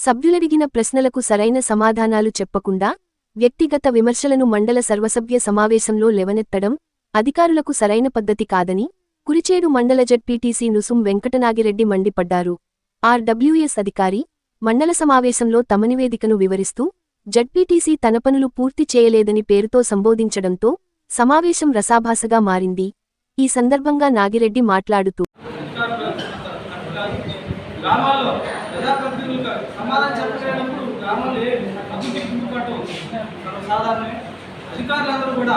సభ్యులడిగిన ప్రశ్నలకు సరైన సమాధానాలు చెప్పకుండా వ్యక్తిగత విమర్శలను మండల సర్వసభ్య సమావేశంలో లెవనెత్తడం అధికారులకు సరైన పద్ధతి కాదని కురిచేడు మండల జడ్పీటీసీ నుసుం వెంకటనాగిరెడ్డి మండిపడ్డారు. ఆర్డబ్ల్యూఎస్ అధికారి మండల సమావేశంలో తమ నివేదికను వివరిస్తూ జడ్పీటీసీ తన పనులు పూర్తి చేయలేదని పేరుతో సంబోధించడంతో సమావేశం రసాభాసగా మారింది. ఈ సందర్భంగా నాగిరెడ్డి మాట్లాడుతూ సమాధానం చెప్పలేనప్పుడు గ్రామంలో అభివృద్ధి కుంటుపట్టు సాధారణమే అధికారులందరూ కూడా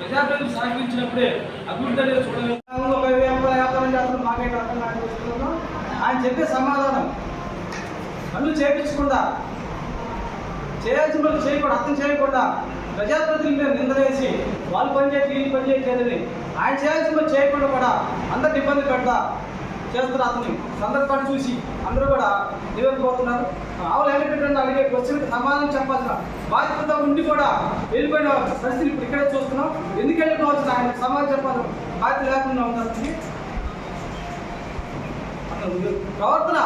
ప్రజాప్రతినిధులు సహకరించినప్పుడే అభివృద్ధి అనేది చూడలేదు ఒక వ్యాపారం వ్యాపారం చేస్తాం మాకైతే అర్థం కాని ఆయన చెప్పే సమాధానం పనులు చేయించకుండా చేయాల్సిన పనులు చేయకుండా అర్థం చేయకుండా ప్రజాప్రతినిధుల మీద నిందలేసి వాళ్ళు పనిచేయట్లేదు వీళ్ళు పనిచేయట్లేదని ఆయన చేయాల్సిన పని చేయకుండా కూడా అందరికి ఇబ్బంది పెడతా చేస్తున్న అతని సందర్భాన్ని చూసి అందరూ కూడా నివేదిపోతున్నారు ఆవులు వెళ్ళిపెట్టండి అడిగే క్వశ్చన్కి సమాధానం చెప్పాల్సిన బాధ్యత ఉండి కూడా వెళ్ళిపోయిన పరిస్థితి ఇప్పుడు ఇక్కడే చూస్తున్నాం. ఎందుకు వెళ్ళిపోవచ్చు ఆయన సమాధానం చెప్పాలి బాధ్యత లేకుండా ఉండాల్సింది ప్రవర్తన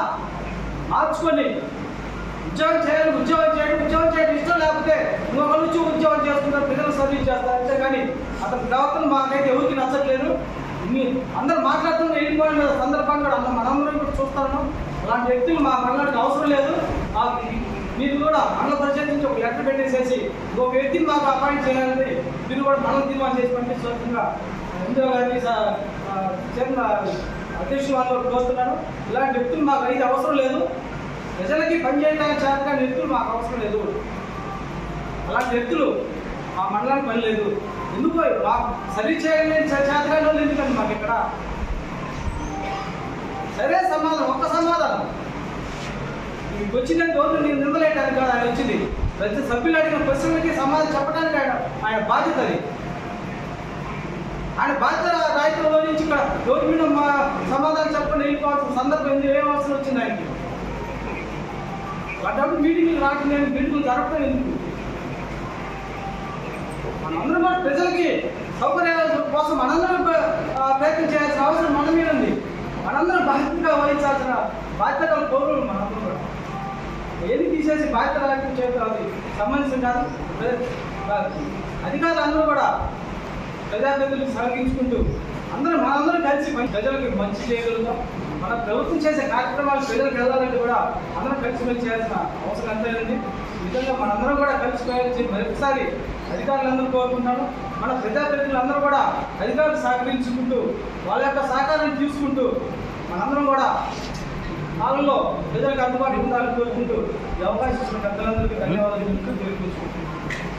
మార్చుకొని ఉద్యోగం చేయాలి ఉద్యోగం చేయండి ఉద్యోగం చేయడం ఇష్టం లేకపోతే ఇంకొక నుంచి ఉద్యోగం చేస్తున్నారు పిల్లలు సర్వీస్ చేస్తారు అంతే కానీ అతని ప్రవర్తన మాకైతే ఎవరికి నచ్చట్లేదు. మీ అందరూ మాట్లాడుతున్న వెళ్ళిపోయిన సందర్భంగా కూడా మనం మనందరం కూడా చూస్తాను అలాంటి వ్యక్తులు మా మండలానికి అవసరం లేదు. మీరు కూడా మండల పరిషత్ నుంచి ఒక లెటర్ పెట్టేసేసి ఒక వ్యక్తిని మాకు అపాయింట్ చేయాలని మీరు కూడా మనం తీర్మానం చేసి పంపించవలసిందిగా ఇందిరా గారిని స- ఆ, చైర్మన్ అధ్యక్షులు వాళ్ళు కోరుతున్నాను. ఇలాంటి వ్యక్తులు మాకు అయితే అవసరం లేదు. ప్రజలకి పనిచేయడానికి చేతకాని వ్యక్తులు మాకు అవసరం లేదు. అలాంటి వ్యక్తులు మా మండలానికి పని లేదు. ఎందుకు? మాకు సరి చేయలేని చేతకాని వాళ్ళు ఎందుకండి మాకు ఇక్కడ సరే సమాధానం ఒక్క సమాధానం. నీకు వచ్చిందని రోజు నేను నిందలేయడానికి కాదు ఆయన వచ్చింది ప్రతి సభ్యులు అడిగిన ప్రశ్నలకి సమాధానం చెప్పడానికి ఆయన ఆయన బాధ్యత అది. ఆయన బాధ్యత రాయితీలో నుంచి ఇక్కడ రోజు మీద మా సమాధానం చెప్పండి వెళ్ళిపోవాల్సిన సందర్భం ఏంది? ఏం అవసరం వచ్చింది ఆయనకి? అటువంటి మీటింగ్లు రాకుండా మీటింగ్లు జరపడం ఎందుకు? మనందరం ప్రజలకి సౌకర్యాల కోసం మనందరం ప్రయత్నం చేయాల్సిన అవసరం మనందరం బాధ్యతగా వహించాల్సిన బాధ్యత పౌరులు మనందరం కూడా. ఏది తీసేసి బాధ్యత రాజ్యం చేస్తారు అది సంబంధించిన కాదు అధికారులు అందరూ కూడా ప్రజాప్రతినిధులకు సహకరించుకుంటూ అందరం మనందరం కలిసి ప్రజలకు మంచి చేయగలుగుతాం. మన ప్రభుత్వం చేసే కార్యక్రమాలు ప్రజలకు వెళ్ళాలంటే కూడా అందరం కలిసి చేయాల్సిన అవసరం ఎంతైంది ఉంది. ఈ మనందరం కూడా కలిసిపోయాల్సి మరొకసారి అధికారులందరూ కోరుకుంటాను మన ప్రజాప్రతినిధులందరూ కూడా అధికారులు సహకరించుకుంటూ వాళ్ళ యొక్క సహకారాన్ని తీసుకుంటూ మనందరం కూడా కాలంలో ప్రజలకు అందుబాటులో ఉండాలని కోరుకుంటూ ఈ అవకాశం పెద్దలందరికీ ధన్యవాదాలు తెలుపుకుంటున్నాను